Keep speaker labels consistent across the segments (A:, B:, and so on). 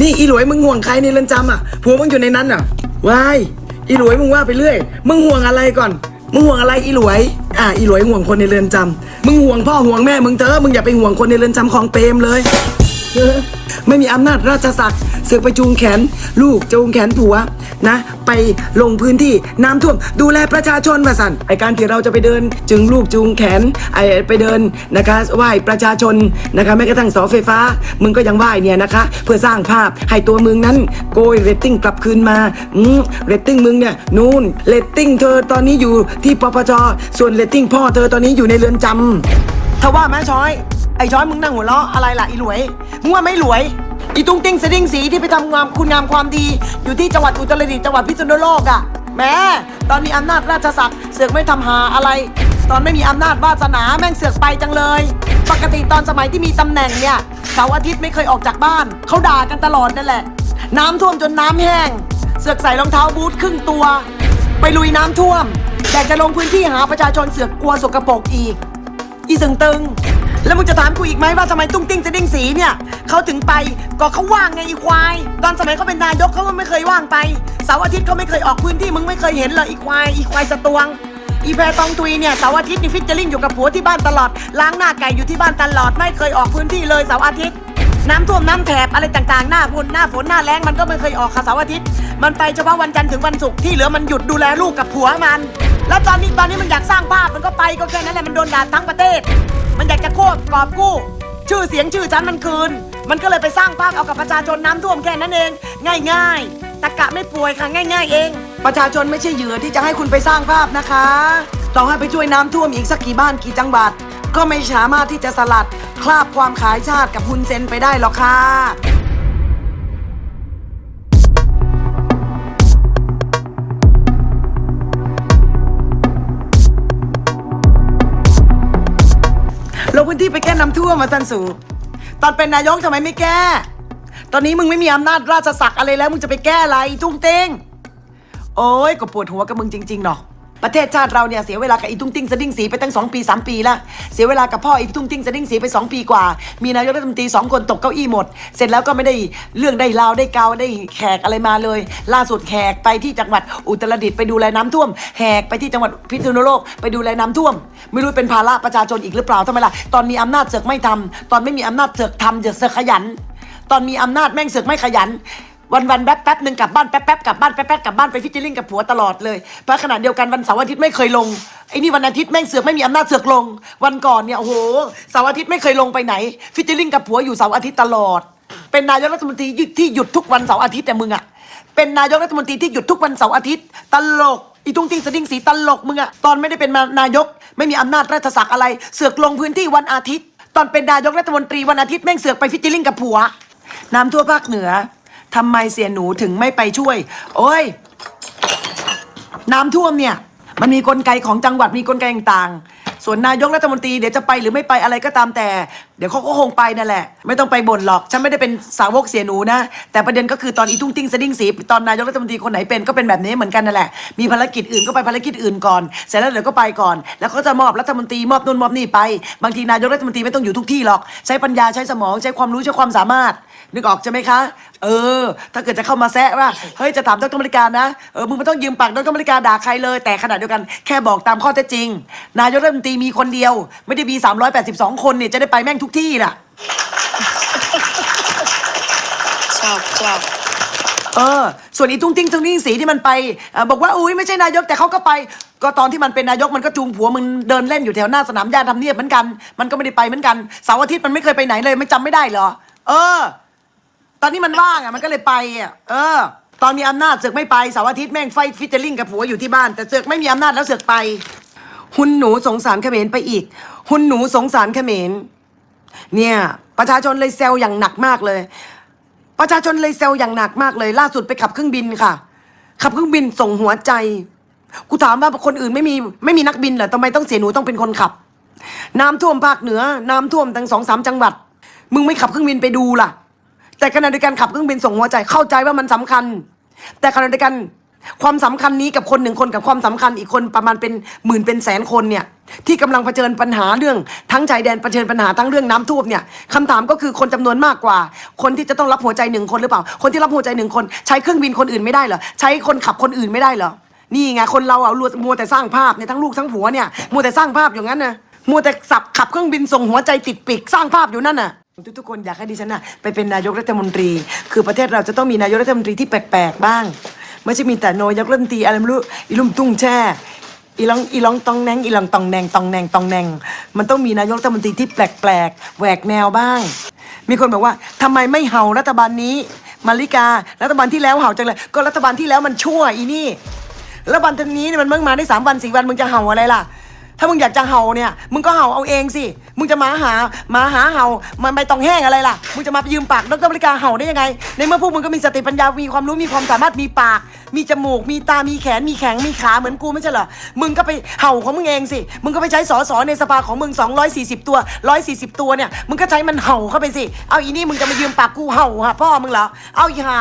A: นี่อีหลวยมึงห่วงใครในเรือนจำอะผัวมึงอยู่ในนั้นอะวายอีหลวยมึงว่าไปเรื่อย มึงห่วงอะไรก่อน มึงห่วงอะไรอีหลวย อ่าอีหลวยห่วงคนในเรือนจำมึงห่วงพ่อห่วงแม่มึงเถอะมึงอย่าไปห่วงคนในเรือนจำของเปรมเลย ไม่มีอำนาจราชศักดิ์เสือกไปจูงแขน ลูกจูงแขนผัวนะ ไปลงพื้นที่น้ำท่วม ดูแลประชาชนมาสั่นไอการที่เราจะไปเดิน จึงลูกจูงแขนไอไปเดินนะคะไหว้ประชาชนนะคะแม้กระทั่งเสาไฟฟ้า มึงก็ยังไหว้เนี่ยนะคะ เพื่อสร้างภาพให้ตัวมึงนั้น โกยเรตติ้งกลับคืนมาอืมเรตติ้งมึงเนี่ยนู่นเรตติ้งเธอตอนนี้อยู่ที่ปปชส่วนเรตติ้งพ่อเธอตอนนี้อยู่ในเรือนจำ ถ้าว่าแม่ช้อย ไอ้ช้อยมึงนั่งหัวเราะอะไรล่ะอีหลวย มึงว่าไม่หลวย อีตุ้งติ้งสดิ้งสีที่ไปทำงามคุณงามความดี อยู่ที่จังหวัดอุตรดิตถ์จังหวัดพิษณุโลกอะ่ะแม้ตอนมีอำนาจราชศักดิ์เสือกไม่ทำหาอะไร ตอนไม่มีอำนาจวาสนาแม่งเสือกไปจังเลย ปกติตอนสมัยที่มีตำแหน่งเนี่ยเสาร์อาทิตย์ไม่เคยออกจากบ้าน เขาด่ากันตลอดนั่นแหละ น้ำท่วมจนน้ำแห้ง เสือกใส่รองเท้าบูทครึ่งตัว ไปลุยน้ำท่วมอยากจะลงพื้นที่หาประชาชนเสือกกลัวสกปรกอีก อีสึงตึง แล้วมึงจะถามกูอีกไหมว่าทำไมตุ้งติ้งจะดิ้งสีเนี่ยเขาถึงไปก็เขาว่างไงอีควาย ตอนสมัยเขาเป็นนายกเขาก็ไม่เคยว่างไปเสาร์อาทิตย์เขาไม่เคยออกพื้นที่มึงไม่เคยเห็นเลยอีควายอีควายสตวงอีแพรตองตุยเนี่ยเสาร์อาทิตย์นี่ฟิชเจอริงอยู่กับผัวที่บ้านตลอดล้างหน้าไก่อยู่ที่บ้านตลอดไม่เคยออกพื้นที่เลยเสาร์อาทิตย์น้ำท่วมน้ำแถบอะไรต่างๆ หน้าฝนหน้าฝนหน้าแล้งมันก็ไม่เคยออกค่ะเสาร์อาทิตย์ มันไปเฉพาะวันจันทร์ถึงวันศุกร์ที่เหลือมันหยุดดูแลลูกกับผัวมัน แล้วตอนนี้ตอนนี้มันอยากสร้างภาพมันก็ไปก็แค่นั้นแหละมันโดนด่าทั้งประเทศ มันอยากจะโค่กอบกู้ ชื่อเสียงชื่อชั้นมันคืน มันก็เลยไปสร้างภาพเอากับประชาชนน้ำท่วมแค่นั้นเอง ง่ายๆตะกะไม่ป่วยค่ะง่าย ๆ เอง ประชาชนไม่ใช่เหยื่อที่จะให้คุณไปสร้างภาพนะคะต่อให้ไปช่วยน้ำท่วมอีกสักกี่บ้านกี่จังหวัด ก็ไม่สามารถที่จะสลัดคราบความขายชาติกับฮุนเซนไปได้หรอกค่ะ ลงพื้นที่ไปแก้น้ำท่วมมาสันสู ตอนเป็นนายกทำไมไม่แก้ ตอนนี้มึงไม่มีอำนาจราชศักดิ์อะไรแล้วมึงจะไปแก้อะไรจุ้งเต้งโอ้ยก็ปวดหัวกับมึงจริงๆเนาะ ประเทศชาติเราเนี่ยเสียเวลากับอีตุ้งติ้งสดิ้งสีไปตั้งสองปีสามปีละเสียเวลากับพ่ออีตุ้งติ้งสดิ้งสีไปสองปีกว่า มีนายกรัฐมนตรีสองคนตกเก้าอี้หมด เสร็จแล้วก็ไม่ได้เรื่องได้ราวได้เกาได้แขกอะไรมาเลย ล่าสุดแขกไปที่จังหวัดอุตรดิตถ์ไปดูแลน้ำท่วมแหกไปที่จังหวัดพิษณุโลกไปดูแลน้ำท่วม ไม่รู้เป็นภาระประชาชนอีกหรือเปล่าทำไมล่ะตอนมีอำนาจเสือกไม่ทำตอนไม่มีอำนาจเสือกทำเสือกขยัน ตอนมีอำนาจแม่งเสือกไม่ขยัน วันวันๆแป๊บแป๊บหนึ่งกลับบ้านแป๊บแป๊บกลับบ้านแป๊บแป๊บกลับบ้านไปฟิชเชอร์ลิงกับผัวตลอดเลยเพราะขณะเดียวกันวันเสาร์อาทิตย์ไม่เคยลงไอ้นี่วันอาทิตย์แม่งเสือกไม่มีอำนาจเสือกลง วันก่อนเนี่ยโอ้โหเสาร์อาทิตย์ไม่เคยลงไปไหน ฟิชเชอร์ลิงกับผัวอยู่เสาร์อาทิตย์ตลอด เป็นนายกรัฐมนตรีที่หยุดทุกวันเสาร์อาทิตย์แต่มึงอะเป็นนายกรัฐมนตรีที่หยุดทุกวันเสาร์อาทิตย์ตลกอีตุ้งติ้งสดิ้งสีตลกมึงอะตอนไม่ได้เป็นนายก ไม่มีอำนาจราชศักดิ์อะไร เสือกลงพื้นที่วันอาทิตย์ ตอนเป็นนายกรัฐมนตรีวันอาทิตย์แม่งเสือกไปฟิชเชอร์ลิงกับผัว น้ำทั่วภาคเหนือ ทำไมเสียหนูถึงไม่ไปช่วย โอ้ย น้ำท่วมเนี่ย มันมีกลไกของจังหวัดมีกลไกต่างๆ ส่วนนายกรัฐมนตรีเดี๋ยวจะไปหรือไม่ไปอะไรก็ตามแต่ เดี๋ยวเขาก็คงไปนั่นแหละ ไม่ต้องไปบ่นหรอก ฉันไม่ได้เป็นสาวกเสียหนูนะ แต่ประเด็นก็คือตอนอีตุ้งติ้งสดิ้งสีตอนนายกรัฐมนตรีคนไหนเป็นก็เป็นแบบนี้เหมือนกันนั่นแหละ มีภารกิจอื่นก็ไปภารกิจอื่นก่อน เสร็จแล้วเดี๋ยวก็ไปก่อน แล้วเขาจะมอบรัฐมนตรีมอบนู่นมอบนี่ไป บางทีนายกรัฐมนตรีไม่ต้องอยู่ทุกที่หรอก ใช้ปัญญาใช้สมองใช้ความรู้ใช้ความสามารถ นึกออกใช่ไหมคะเออ ถ้าเกิดจะเข้ามาแซะว่าเฮ้ยจะถามดรมริการนะเออมึงไม่ต้องยืมปากดรมริการด่าใครเลย แต่ขณะเดียวกันแค่บอกตามข้อเท็จจริง นายกรัฐมนตรีมีคนเดียว ไม่ได้มี 382 คนเนี่ยจะได้ไปแม่งทุกที่น่ะ
B: ชอบชอบ
A: เออ ส่วนอีตุ้งติ้งตุ้งติ้งสีที่มันไปเอ่อบอกว่าอุ้ยไม่ใช่นายกแต่เขาก็ไป ก็ตอนที่มันเป็นนายกมันก็จูงผัวมึงเดินเล่นอยู่แถวหน้าสนามหญ้าทำเนียบเหมือนกัน มันก็ไม่ได้ไปเหมือนกันเสาร์อาทิตย์มันไม่เคยไปไหนเลยไม่จำไม่ได้เหรอ เออ ตอนนี้มันว่างอะมันก็เลยไปอะเออ ตอนมีอำนาจเสือกไม่ไปเสาร์อาทิตย์แม่งไฟฟิชเชอร์ลิงกับผัวอยู่ที่บ้าน แต่เสือกไม่มีอำนาจแล้วเสือกไป หุนหนูสงสารเขมรไปอีก หุนหนูสงสารเขมรเนี่ย ประชาชนเลยเซลอย่างหนักมากเลย ประชาชนเลยเซลอย่างหนักมากเลย ล่าสุดไปขับเครื่องบินค่ะ ขับเครื่องบินส่งหัวใจ กูถามว่าคนอื่นไม่มีไม่มีนักบินเหรอทำไมต้องเสียหนูต้องเป็นคนขับ น้ำท่วมภาคเหนือ น้ำท่วมทั้งสองสามจังหวัด มึงไม่ขับเครื่องบินไปดูล่ะ แต่ขณะเดียวกันขับเครื่องบินส่งหัวใจเข้าใจว่ามันสำคัญ แต่ขณะเดียวกัน
C: ความสำคัญนี้กับคนหนึ่งคนกับความสำคัญอีกคนประมาณเป็นหมื่นเป็นแสนคนเนี่ยที่กำลังเผชิญปัญหาเรื่องทั้งชายแดนเผชิญปัญหาทั้งเรื่องน้ำท่วมเนี่ยคำถามก็คือคนจำนวนมากกว่า คนที่จะต้องรับหัวใจหนึ่งคนหรือเปล่า คนที่รับหัวใจหนึ่งคน ใช้เครื่องบินคนอื่นไม่ได้เหรอใช้คนขับคนอื่นไม่ได้เหรอนี่ไงคนเราเอามัวแต่สร้างภาพเนี่ยทั้งลูกทั้งผัวเนี่ยมัวแต่สร้างภาพอย่างนั้นนะมัวแต่สับขับเครื่องบินส่งหัวใจติดปีกสร้างภาพอยู่นั่นน่ะ ทุกๆคนอยากให้ดิฉันน่ะไปเป็นนายกรัฐมนตรี คือประเทศเราจะต้องมีนายกรัฐมนตรีที่แปลกๆบ้าง ไม่ใช่มีแต่นายกรัฐมนตรีอะไรไม่รู้อีลุ่มตุ้งแช่อีลองอีลองตองแนงอีลองตองแนงตองแนงตองแนงมันต้องมีนายกรัฐมนตรีที่แปลกๆแหวกแนวบ้าง มีคนบอกว่าทำไมไม่เห่ารัฐบาลนี้มาริการัฐบาลที่แล้วเห่าจังเลยก็รัฐบาลที่แล้วมันชั่วอีนี่แล้ววันนี้เนี่ยมันเพิ่งมาได้สามวันสี่วันมึงจะเห่าอะไรล่ะ ถ้ามึงอยากจะเห่าเนี่ย มึงก็เห่าเอาเองสิ มึงจะมาหามาหาเห่า มันไม่ต้องแห้งอะไรล่ะ มึงจะมายืมปากดรบริการเห่าได้ยังไง ในเมื่อพวกมึงก็มีสติปัญญา มีความรู้ มีความสามารถ มีปาก มีจมูก มีตา มีแขน มีแข็ง มีขาเหมือนกูไม่ใช่เหรอ มึงก็ไปเห่าของมึงเองสิ มึงก็ไปใช้สอสอในสภาของมึง 240 ตัว 140 ตัวเนี่ย มึงก็ใช้มันเห่าเข้าไปสิ เอาอีนี่มึงจะมายืมปากกูเห่าหาพ่อมึงเหรอ เอาอีห่า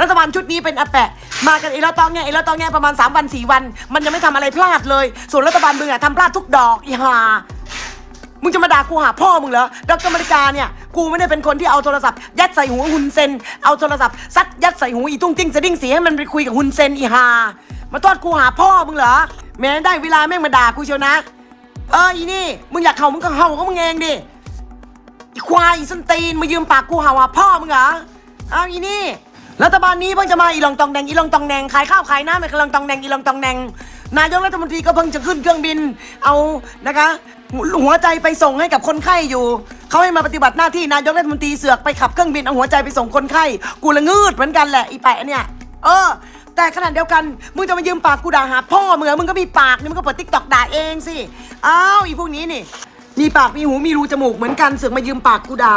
C: รัฐบาลชุดนี้เป็นอแปะ มากันอีละตองแงอีละตองแงประมาณ 3 วัน 4 วัน มันยังไม่ทำอะไรพลาดเลย ส่วนรัฐบาลมึงอะทำพลาดทุกดอกอีห่ามึงจะมาด่ากูหาพ่อมึงเหรอดรมริกาเนี่ย กูไม่ได้เป็นคนที่เอาโทรศัพท์ยัดใส่หูฮุนเซน เอาโทรศัพท์ซัดยัดใส่หูอีตุ้งติ้งสะดิ้งสีให้มันไปคุยกับฮุนเซนอีห่ามาทอดกูหาพ่อมึงเหรอ แม้ได้เวลาแม่งมาด่ากูเชียวนะ เอออีนี่ มึงอยากเห่ามึงก็เห่าของมึงเองดิ อีควายอีส้นตีนมายืมปากกูหาว่าพ่อมึงเหรอ เอาอีนี่ รัฐบาลนี้เพิ่งจะมาอีลองตองแดงอีลองตองแดงขายข้าวขายน้ำไอ้ลองตองแดงอีลองตองแดงนายกรัฐมนตรีก็เพิ่งจะขึ้นเครื่องบิน เอานะคะหัวใจไปส่งให้กับคนไข้อยู่เขาให้มาปฏิบัติหน้าที่นายกรัฐมนตรีเสือกไปขับเครื่องบินเอาหัวใจไปส่งคนไข้กูละงืดเหมือนกันแหละอีแปะเนี่ยเออ แต่ขนาดเดียวกันมึงจะมายืมปากกูด่าหาพ่อเหรอมึงก็มีปากนี่มึงก็เปิดติ๊กต็อกด่าเองสิอ้าวอีพวกนี้นี่มีปากมีหูมีรูจมูกเหมือนกันเสือกมายืมปากกูด่า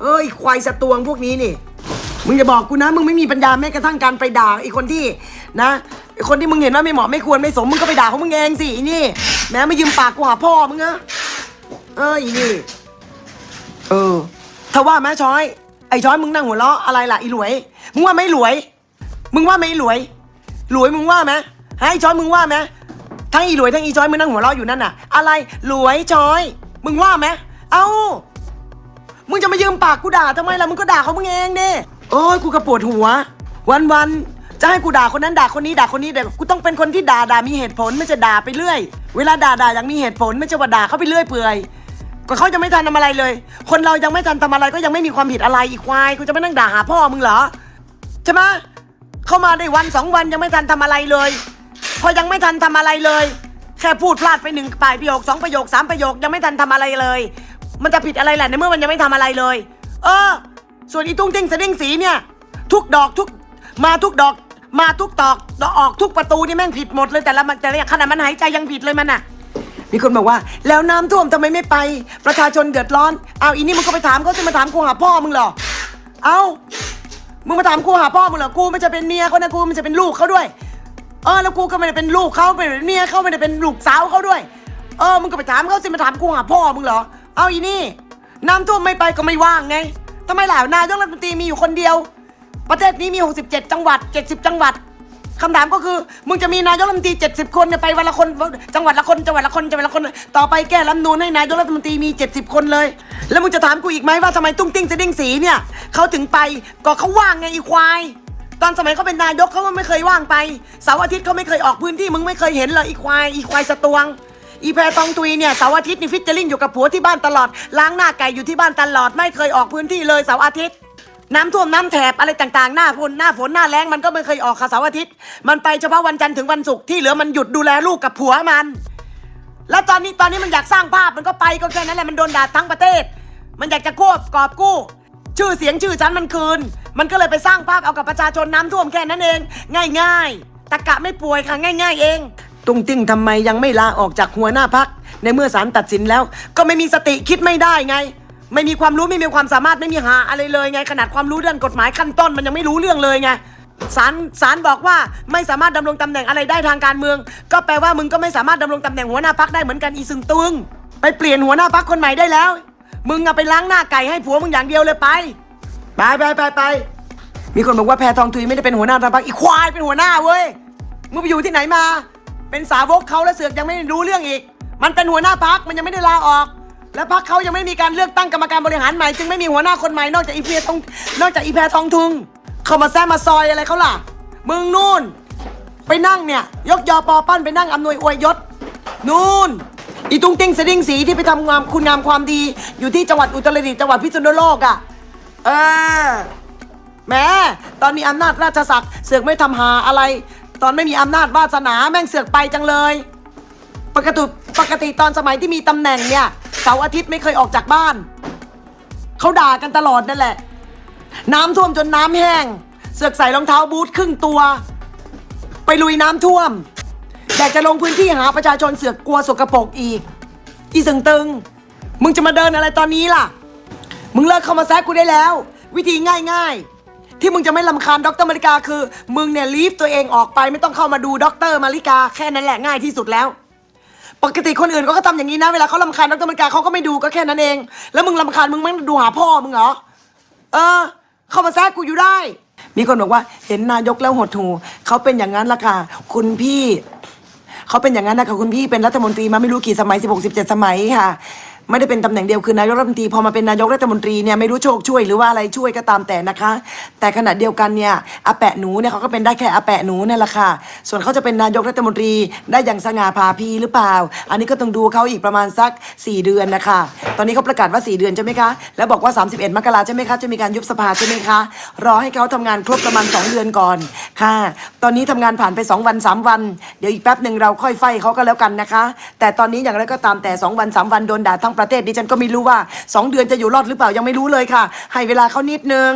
C: เอ้ยควายสตวงพวกนี้นี่ มึงอย่าบอกกูนะ มึงไม่มีปัญญาแม้กระทั่งการไปด่าไอ้คนที่นะไอ้คนที่มึงเห็นว่าไม่เหมาะไม่ควรไม่สมมึงก็ไปด่าเของมึงเองสิอีนี่ แม้มายืมปากกูหาพ่อมึงอะเอออีนี่ เออถ้าว่าแม่ช้อย ไอ้ช้อยมึงนั่งหัวเราะอะไรล่ะอีหลวย มึงว่าไม่หลวย มึงว่าไม่หลวย หลวยมึงว่าไหมไอ้ช้อยมึงว่าไหมทั้งอีหลวยทั้งอีช้อยมึงนั่งหัวเราะอยู่นั่นน่ะ อะไรหลวยช้อย มึงว่าไหมเอ้ามึงจะมายืมปากกูด่าทำไมล่ะมึงก็ด่าเขามึงเองดิ โอ้ยกูกระปวดหัว วันวันๆจะให้กูด่าคนนั้นด่าคนนี้ด่าคนนี้แต่กูต้องเป็นคนที่ด่าด่ามีเหตุผลไม่จะด่าไปเรื่อย เวลาด่าด่าอย่างมีเหตุผลไม่ใช่ว่าด่าเขาไปเรื่อยเปื่อยก็เขายังไม่ทันทำอะไรเลย คนเรายังไม่ทันทำอะไรก็ยังไม่มีความผิดอะไรอีกควายกูจะไม่นั่งด่าหาพ่อมึงเหรอใช่ไหมเข้ามาได้วันสองวันยังไม่ทันทำอะไรเลย พอยังไม่ทันทำอะไรเลย แค่พูดพลาดไปหนึ่งปลายประโยคสองประโยคสามประโยคยังไม่ทันทำอะไรเลย มันจะผิดอะไรแหละในเมื่อมันยังไม่ทำอะไรเลย เออ ส่วนอีตุ้งติ้งสดิ้งสีเนี่ย ทุกดอกทุกมาทุกดอก มาทุกตอกดอกออกทุกประตูนี่แม่งผิดหมดเลยแต่ละมันแต่ละขนาดมันหายใจยังผิดเลยมันอะ มีคนบอกว่า แล้วน้ำท่วมทำไมไม่ไป ประชาชนเดือดร้อนเอาอีนี่มึงก็ไปถามเขาจะมาถามกูหาพ่อมึงเหรอเอามึงมาถามกูหาพ่อมึงเหรอกูมันจะเป็นเมียเขานะกูมันจะเป็นลูกเขาด้วย เออแล้วกูก็ไม่ได้เป็นลูกเขาไม่ได้เป็นเมียเขาไม่ได้เป็นลูกสาวเขาด้วย เออมึงก็ไปถามเขาสิมาถามกูหาพ่อมึงเหรอเอาอีนี่น้ำท่วมไม่ไปก็ไม่ว่างไง ทำไมล่ะนายกรัฐมนตรีมีอยู่คนเดียว ประเทศนี้มี 67 จังหวัด 70 จังหวัดคำถามก็คือ มึงจะมีนายกรัฐมนตรี 70 คนเนี่ยไปวันละคน จังหวัดละคน จังหวัดละคน จังหวัดละคน ต่อไปแก้รัฐนูนให้นายกรัฐมนตรีมี 70 คนเลย แล้วมึงจะถามกูอีกไหมว่าทำไมตุ้งติ้งสะดิ้งสีเนี่ยเขาถึงไปก็เขาว่างไงอีควาย ตอนสมัยเขาเป็นนายกเขาก็ไม่เคยว่างไป เสาร์อาทิตย์เขาไม่เคยออกพื้นที่ มึงไม่เคยเห็นเลยอีควาย อีควายสตวง อีแพรตองตุยเนี่ยเสาร์อาทิตย์นี่ฟิชเจอริงอยู่กับผัวที่บ้านตลอด ล้างหน้าไก่อยู่ที่บ้านตลอด ไม่เคยออกพื้นที่เลยเสาร์อาทิตย์ น้ำท่วมน้ำแถบอะไรต่างๆ หน้าฝนหน้าฝนหน้าแล้งมันก็ไม่เคยออกค่ะเสาร์อาทิตย์ มันไปเฉพาะวันจันทร์ถึงวันศุกร์ที่เหลือมันหยุดดูแลลูกกับผัวมัน แล้วตอนนี้ตอนนี้มันอยากสร้างภาพมันก็ไปก็แค่นั้นแหละมันโดนด่าทั้งประเทศ มันอยากจะควบกอบกู้ ชื่อเสียงชื่อชั้นมันคืน มันก็เลยไปสร้างภาพเอากับประชาชนน้ำท่วมแค่นั้นเอง ง่าย ๆตะกะไม่ป่วยค่ะง่าย ๆ เอง ตุ้งติ้งทำไมยังไม่ลาออกจากหัวหน้าพัก ในเมื่อศาลตัดสินแล้ว ก็ไม่มีสติคิดไม่ได้ไง ไม่มีความรู้ไม่มีความสามารถไม่มีหาอะไรเลยไง ขนาดความรู้เรื่องกฎหมายขั้นต้นมันยังไม่รู้เรื่องเลยไงศาลศาลบอกว่าไม่สามารถดำรงตำแหน่งอะไรได้ทางการเมือง ก็แปลว่ามึงก็ไม่สามารถดำรงตำแหน่งหัวหน้าพักได้เหมือนกันอีซึงตึงไปเปลี่ยนหัวหน้าพักคนใหม่ได้แล้ว มึงอะไปล้างหน้าไก่ให้ผัวมึงอย่างเดียวเลยไป ไปไปไปไป มีคนบอกว่าแพทองทุยไม่ได้เป็นหัวหน้ารัฐบาลอีควายเป็นหัวหน้าเว้ย มึงไปอยู่ที่ไหนมา เป็นสาวกเขาแล้วเสือกยังไม่รู้เรื่องอีก มันเป็นหัวหน้าพักมันยังไม่ได้ลาออก และพักเขายังไม่มีการเลือกตั้งกรรมการบริหารใหม่จึงไม่มีหัวหน้าคนใหม่นอกจากอีเพียทองนอกจากอีแพทองทุงเขามาแซมมาซอยอะไรเขาล่ะมึงนู่น ไปนั่งเนี่ย ยกยอปอปั้นไปนั่งอำนวยอวยยศนู่นอีตุ้งติ้งสดิงสีที่ไปทำงามคุณงามความดี อยู่ที่จังหวัดอุตรดิตถ์จังหวัดพิษณุโลกอะ่ะเออแม้ตอนมีอำนาจราชศักดิ์เสือกไม่ทำหาอะไร ตอนไม่มีอำนาจวาสนาแม่งเสือกไปจังเลย ปกติปกติตอนสมัยที่มีตำแหน่งเนี่ยเสาร์อาทิตย์ไม่เคยออกจากบ้าน เขาด่ากันตลอดนั่นแหละ น้ำท่วมจนน้ำแห้ง เสือกใส่รองเท้าบูทครึ่งตัว ไปลุยน้ำท่วมอยากจะลงพื้นที่หาประชาชนเสือกกลัวสกปรกอีก อีสึงตึง มึงจะมาเดินอะไรตอนนี้ล่ะ มึงเลิกเข้ามาแซกกูได้แล้ว วิธีง่ายๆ ที่มึงจะไม่ลำคาญดรมาริกาคือ มึงเนี่ยลีฟตัวเองออกไปไม่ต้องเข้ามาดูดรมาริกาแค่นั้นแหละง่ายที่สุดแล้ว ปกติคนอื่นก็ทำอย่างนี้นะ เวลาเขาลำคาญดรมาริกาเขาก็ไม่ดูก็แค่นั้นเอง แล้วมึงลำคาญมึงไม่ดูหาพ่อมึงเหรอเออ เข้ามาแทรกกูอยู่ได้ มีคนบอกว่าเห็นนายกแล้วหดหูเขาเป็นอย่างนั้นละค่ะคุณพี่เขาเป็นอย่างนั้นนะคะคุณพี่เป็นรัฐมนตรีมาไม่รู้กี่สมัย16 17 สมัยค่ะ ไม่ได้เป็นตำแหน่งเดียวคือนายกรัฐมนตรีพอมาเป็นนายกรัฐมนตรีเนี่ยไม่รู้โชคช่วยหรือว่าอะไรช่วยก็ตามแต่นะคะ แต่ขณะเดียวกันเนี่ยอาแปะหนูเนี่ยเขาก็เป็นได้แค่อาแปะหนูนี่แหละค่ะ ส่วนเขาจะเป็นนายกรัฐมนตรีได้อย่างสง่าผ่าพีหรือเปล่า อันนี้ก็ต้องดูเขาอีกประมาณสัก 4 เดือนนะคะ ตอนนี้เขาประกาศว่า 4 เดือนใช่ไหมคะ แล้วบอกว่า 31 มกราใช่ไหมคะ จะมีการยุบสภาใช่ไหมคะ รอให้เขาทำงานครบประมาณ 2 เดือนก่อนค่ะ ตอนนี้ทำงานผ่านไป 2 วัน 3 วัน เดี๋ยวอีกแป๊บหนึ่งเราค่อยไฟเขาก็แล้วกันนะคะ แต่ตอนนี้อย่างไรก็ตามแต่ 2 วัน 3 วันโดนด่าทั้งประเทศดิฉันก็ไม่รู้ว่า 2 เดือนจะอยู่รอดหรือเปล่ายังไม่รู้เลยค่ะ ให้เวลาเขานิดนึง